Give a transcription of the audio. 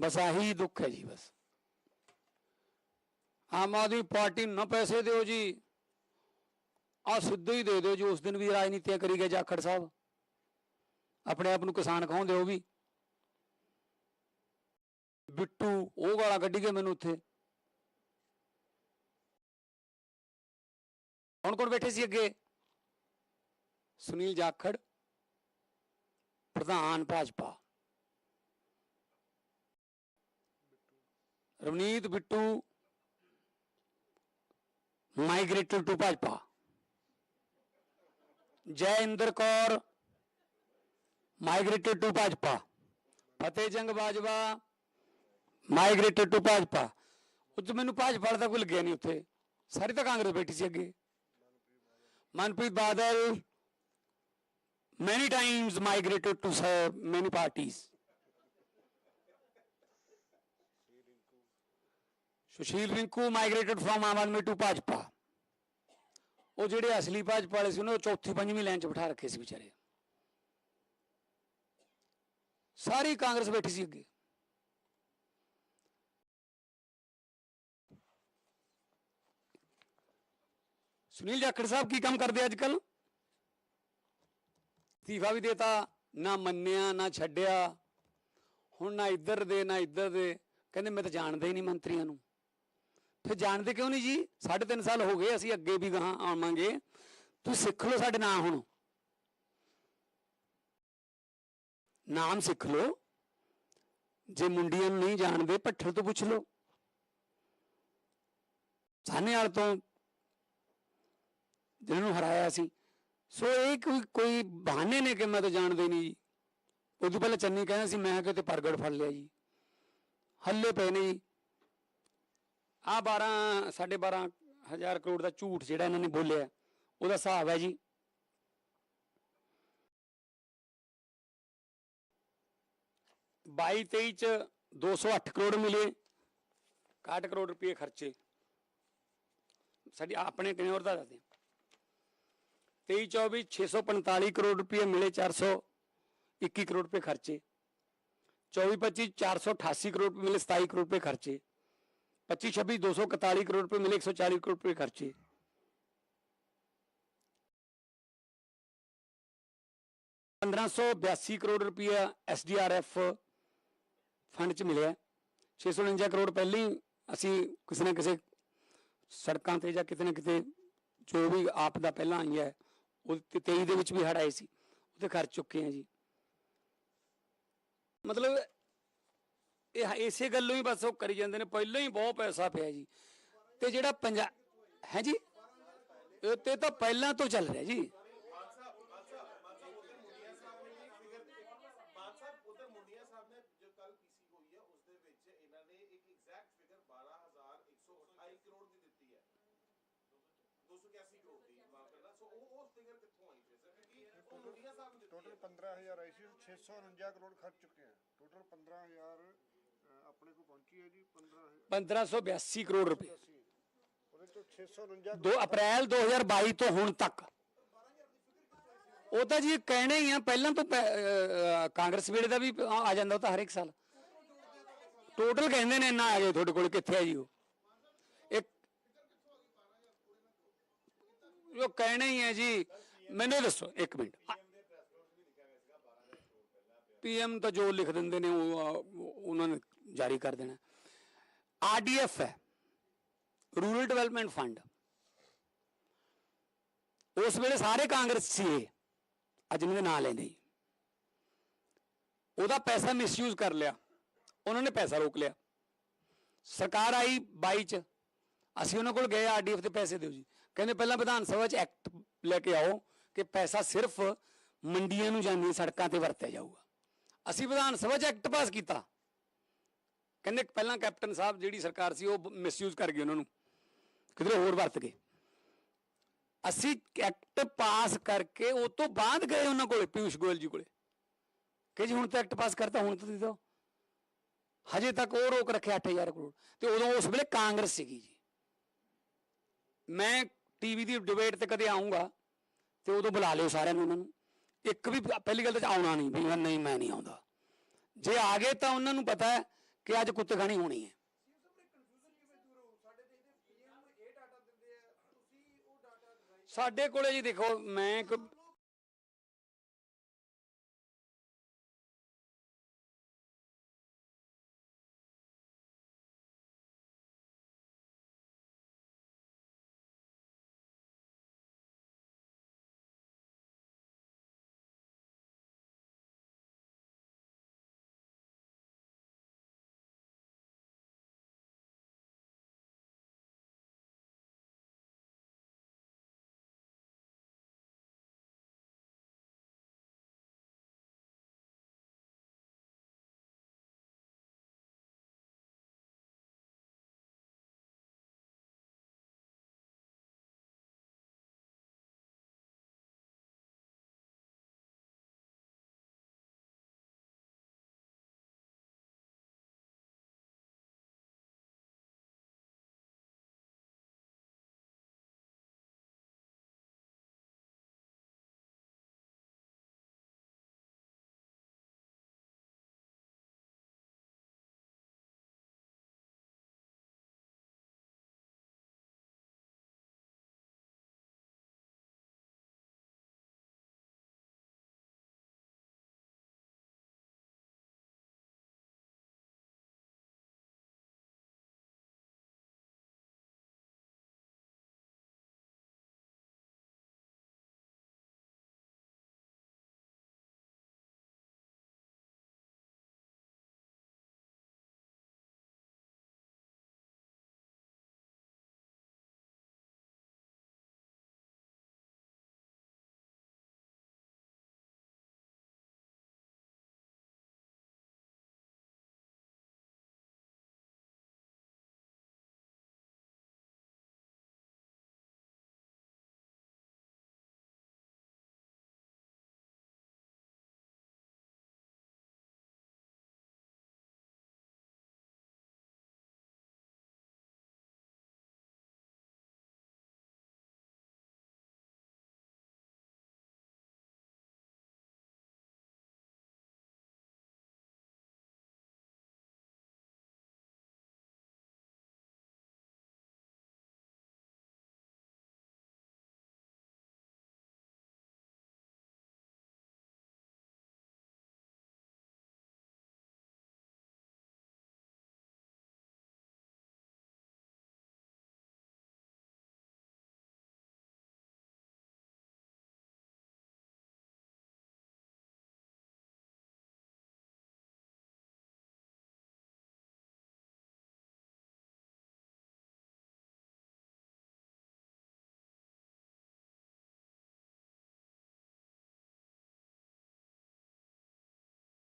ਬਸ ਆਹੀ ਦੁੱਖ ਹੈ ਜੀ ਬਸ। ਆਮ ਆਦਮੀ ਪਾਰਟੀ ਨੂੰ ਨਾ ਪੈਸੇ ਦਿਓ ਜੀ। ਆ ਸਿੱਧੇ ਹੀ ਦੇ ਦਿਓ ਜੀ, ਉਸ ਦਿਨ ਵੀ ਰਾਜਨੀਤੀਆਂ ਕਰੀ ਗਏ ਜਾਖੜ ਸਾਹਿਬ। ਆਪਣੇ ਆਪ ਨੂੰ ਕਿਸਾਨ ਕਹਾਉਂਦੇ ਉਹ ਵੀ। ਬਿੱਟੂ, ਉਹ ਗਾਲਾਂ ਕੱਢੀ ਗਏ ਮੈਨੂੰ ਉੱਥੇ। ਕੌਣ ਕੌਣ ਬੈਠੇ ਸੀ ਅੱਗੇ? ਸੁਨੀਲ ਜਾਖੜ, ਪ੍ਰਧਾਨ Bhajpa. Ravneet Bittu migrated to Bhajpa. Jai Inder Kaur migrated to Bhajpa. Fateh Jang Bajwa migrated to Bhajpa. ਉੱਥੇ ਮੈਨੂੰ ਭਾਜਪਾ ਦਾ ਕੋਈ ਲੱਗਿਆ ਨਹੀਂ ਉੱਥੇ। ਸਾਰੀ ਤਾਂ ਕਾਂਗਰਸ ਬੈਠੀ ਸੀ ਅੱਗੇ। Manpreet Badal, many times migrated to serve many parties Sushil Rinku migrated from Aam Aadmi to Bhajpa ਉਹ ਜਿਹੜੇ ਅਸਲੀ ਭਾਜਪਾ ਵਾਲੇ ਸੀ ਉਹਨਾਂ ਨੂੰ ਚੌਥੀ ਪੰਜਵੀਂ ਲਾਈਨ 'ਚ ਬਿਠਾ ਰੱਖੇ ਸੀ ਵਿਚਾਰੇ। ਸਾਰੀ ਕਾਂਗਰਸ ਬੈਠੀ ਸੀ ਅੱਗੇ। ਸੁਨੀਲ ਜਾਖੜ ਸਾਹਿਬ ਕੀ ਕੰਮ ਕਰਦੇ ਅੱਜ ਕੱਲ ਅਸਤੀਫਾ ਵੀ ਦੇਤਾ, ਨਾ ਮੰਨਿਆ, ਨਾ ਛੱਡਿਆ। ਹੁਣ ਨਾ ਇੱਧਰ ਦੇ, ਨਾ ਇੱਧਰ ਦੇ। ਕਹਿੰਦੇ ਮੈਂ ਤਾਂ ਜਾਣਦਾ ਹੀ ਨਹੀਂ ਮੰਤਰੀਆਂ ਨੂੰ। ਫਿਰ ਜਾਣਦੇ ਕਿਉਂ ਨਹੀਂ ਜੀ? ਸਾਢੇ ਤਿੰਨ ਸਾਲ ਹੋ ਗਏ, ਅਸੀਂ ਅੱਗੇ ਵੀ ਗਾਹਾਂ ਆਵਾਂਗੇ। ਤੁਸੀਂ ਸਿੱਖ ਲਓ ਸਾਡੇ ਨਾਂ ਹੁਣ। ਨਾਮ ਸਿੱਖ ਲਓ। ਜੇ ਮੁੰਡੀਆਂ ਨੂੰ ਨਹੀਂ ਜਾਣਦੇ, ਭੱਠਲ ਤੋਂ ਪੁੱਛ ਲਓ। ਸਾਹਨੇਵਾਲ ਤੋਂ ਜਿਹਨਾਂ ਨੂੰ ਹਰਾਇਆ ਸੀ। ਸੋ ਇਹ ਕੋਈ ਕੋਈ ਬਹਾਨੇ ਨੇ ਕਿ ਮੈਂ ਤਾਂ ਜਾਣਦੇ ਨਹੀਂ ਜੀ। ਉਦੋਂ ਪਹਿਲਾਂ ਚੰਨੀ ਕਹਿੰਦਾ ਸੀ, ਮੈਂ ਕਿਤੇ ਪ੍ਰਗਟ ਫੜ ਲਿਆ ਜੀ। ਹੱਲੇ ਪਏ ਨੇ ਜੀ। ਆ 12 ਸਾਢੇ 12 ਹਜ਼ਾਰ ਕਰੋੜ ਦਾ ਝੂਠ ਜਿਹੜਾ ਇਹਨਾਂ ਨੇ ਬੋਲਿਆ ਉਹਦਾ ਹਿਸਾਬ ਹੈ ਜੀ। ਬਾਈ 23 ਚ 208 ਕਰੋੜ ਮਿਲੇ 61 ਕਰੋੜ ਰੁਪਏ ਖਰਚੇ। ਸਾਡੀ ਆਪਣੇ ਟੈਨਿਓਰ ਦਾ ਦੱਸਦੇ ਹਾਂ 23 24 645 ਕਰੋੜ ਰੁਪਏ ਮਿਲੇ 421 ਕਰੋੜ ਰੁਪਏ ਖਰਚੇ। 24 25 488 ਕਰੋੜ ਮਿਲੇ 27 ਕਰੋੜ ਰੁਪਏ ਖਰਚੇ। 25 26 241 ਕਰੋੜ ਰੁਪਏ ਮਿਲੇ 140 ਕਰੋੜ ਰੁਪਏ ਖਰਚੇ ਪੰਦਰਾਂ ਸੌ ਬਿਆਸੀ ਕਰੋੜ ਰੁਪਇਆ ਐਸਡੀਆਰਐਫ ਫੰਡ ਚ ਮਿਲਿਆ 649 ਕਰੋੜ ਪਹਿਲਾਂ ਹੀ ਅਸੀਂ ਕਿਸੇ ਨਾ ਕਿਸੇ ਸੜਕਾਂ ਤੇ ਜਾਂ ਕਿਤੇ ਨਾ ਕਿਤੇ ਜੋ ਵੀ ਆਪ ਦਾ ਪਹਿਲਾਂ ਆਈ ਹੈ ਉਹ ਤੇ 23 ਦੇ ਵਿੱਚ ਵੀ ਹੜ ਆਏ ਸੀ ਉਹਤੇ ਖਰਚ ਚੁੱਕੇ ਆ ਜੀ ਮਤਲਬ ਇਹ ਇਸੇ ਗੱਲੋਂ ਹੀ ਬਸ ਉਹ ਕਰੀ ਜਾਂਦੇ ਨੇ, ਪਹਿਲਾਂ ਹੀ ਬਹੁਤ ਪੈਸਾ ਪਿਆ ਜੀ। ਤੇ ਜਿਹੜਾ ਪੰਜਾਬ ਹੈ ਜੀ? ਇਹ ਤੇ ਤਾਂ ਪਹਿਲਾਂ ਤੋਂ ਚੱਲ ਰਿਹਾ ਜੀ। ਮਾਨ ਸਾਹਿਬ ਉਧਰ ਮੁੰਡੀਆਂ ਸਾਹਿਬ ਨੇ ਜੋ ਕੱਲ ਪੀਸੀ ਹੋਈ ਹੈ ਉਸ ਦੇ ਵਿੱਚ ਇਹਨਾਂ ਨੇ ਇੱਕ ਐਗਜ਼ੈਕਟ ਫਿਗਰ 12128 ਕਰੋੜ ਦੀ ਦਿੱਤੀ ਹੈ 281 ਕਰੋੜ ਦੀ ਮਾਫ ਕਰਨਾ ਸੋ ਉਹ ਉਹ ਫਿਗਰ ਕਿੱਥੋਂ ਆਈ ਫਿਰ ਸਰ ਕਿਉਂਕਿ ਉਹ ਮੁੰਡੀਆਂ ਸਾਹਿਬ ਨੇ ਦਿੱਤੀ ਟੋਟਲ 15000 ਆਈ ਸੀ 649 ਕਰੋੜ ਖਰਚ ਚੁੱਕੇ ਆ ਟੋਟਲ 15000 ਆਪਣੇ ਕੋ ਪਹੁੰਚੀ ਹੈ ਜੀ 15000 1582 ਕਰੋੜ ਰੁਪਏ ਉਹਦੇ ਤੋਂ 649 2 ਅਪ੍ਰੈਲ 2022 ਤੋਂ ਹੁਣ ਤੱਕ। ਉਹ ਤਾਂ ਜੀ ਕਹਿਣੇ ਹੀ ਆ ਪਹਿਲਾਂ ਤੋਂ ਕਾਂਗਰਸ ਵੇਲੇ ਦਾ ਵੀ ਆ ਜਾਂਦਾ ਉਹ ਤਾਂ ਹਰ ਇੱਕ ਸਾਲ। ਟੋਟਲ ਕਹਿੰਦੇ ਨੇ ਇੰਨਾ ਆ ਗਏ ਤੁਹਾਡੇ ਕੋਲ ਕਿੱਥੇ ਆ ਜੀ ਉਹ? ਇੱਕ ਉਹ ਕਹਿਣੇ ਹੀ ਆ ਜੀ ਮੈਨੂੰ ਦੱਸੋ ਇੱਕ ਮਿੰਟ। ਪੀਐਮ ਤਾਂ ਜੋ ਲਿਖ ਦਿੰਦੇ ਨੇ ਉਹ- ਉਹਨਾਂ ਨੇ ਜਾਰੀ ਕਰ ਦੇਣਾ। ਆਰਡੀਐਫ ਹੈ, ਰੂਰਲ ਡਿਵੈਲਪਮੈਂਟ ਫੰਡ। ਉਸ ਵੇਲੇ ਸਾਰੇ ਕਾਂਗਰਸ ਸੀ ਇਹ, ਅੱਜ ਇਹਨਾਂ ਦੇ ਨਾਂ ਲੈਂਦੇ ਹੀ। ਉਹਦਾ ਪੈਸਾ ਮਿਸਯੂਜ਼ ਕਰ ਲਿਆ, ਉਹਨਾਂ ਨੇ ਪੈਸਾ ਰੋਕ ਲਿਆ। ਸਰਕਾਰ ਆਈ 22 ਚ, ਅਸੀਂ ਉਹਨਾਂ ਕੋਲ ਗਏ ਆਰਡੀਐਫ ਦੇ ਪੈਸੇ ਦਿਓ ਜੀ। ਕਹਿੰਦੇ ਪਹਿਲਾਂ ਵਿਧਾਨ ਸਭਾ ਚ ਐਕਟ ਲੈ ਕੇ ਆਓ ਕਿ ਪੈਸਾ ਸਿਰਫ ਮੰਡੀਆਂ ਨੂੰ ਜਾਂਦੀਆਂ ਸੜਕਾਂ ਤੇ ਵਰਤਿਆ ਜਾਊਗਾ। ਅਸੀਂ ਵਿਧਾਨ ਸਭਾ ਚ ਐਕਟ ਪਾਸ ਕੀਤਾ। ਕਹਿੰਦੇ ਪਹਿਲਾਂ ਕੈਪਟਨ ਸਾਹਿਬ ਜਿਹੜੀ ਸਰਕਾਰ ਸੀ ਉਹ ਮਿਸਯੂਜ਼ ਕਰ ਗਈ ਉਹਨਾਂ ਨੂੰ, ਕਿਧਰੇ ਹੋਰ ਵਰਤ ਗਏ। ਅਸੀਂ ਐਕਟ ਪਾਸ ਕਰਕੇ ਉਹ ਤੋਂ ਬਾਅਦ ਗਏ ਉਹਨਾਂ ਕੋਲੇ, ਪਿਊਸ਼ ਗੋਇਲ ਜੀ ਕੋਲੇ। ਕਿ ਜੀ ਹੁਣ ਤਾਂ ਐਕਟ ਪਾਸ ਕਰਤਾ, ਹੁਣ ਤਾਂ ਦੇ ਦਿਓ। ਹਜੇ ਤੱਕ ਉਹ ਰੋਕ ਰੱਖਿਆ 8000 ਕਰੋੜ। ਤੇ ਉਦੋਂ ਉਸ ਵੇਲੇ ਕਾਂਗਰਸ ਸੀਗੀ ਜੀ। ਮੈਂ ਟੀਵੀ ਦੀ ਡਿਬੇਟ ਤੇ ਕਦੇ ਆਉਂਗਾ ਤੇ ਉਦੋਂ ਬੁਲਾ ਲਿਓ ਸਾਰਿਆਂ ਨੂੰ ਉਹਨਾਂ ਨੂੰ। ਇੱਕ ਵੀ, ਪਹਿਲੀ ਗੱਲ ਤਾਂ ਆਉਣਾ ਨਹੀਂ, ਵੀ ਮੈਂ ਨਹੀਂ ਮੈਂ ਨਹੀਂ ਆਉਂਦਾ। ਜੇ ਆ ਗਏ ਤਾਂ ਉਹਨਾਂ ਨੂੰ ਪਤਾ ਹੈ ਕਿ ਅੱਜ ਕੁੱਤਖਾਣੀ ਹੋਣੀ ਹੈ। ਸਾਡੇ ਤੇ ਸਾਡੇ ਕੋਲੇ ਜੀ ਦੇਖੋ ਮੈਂ ਇੱਕ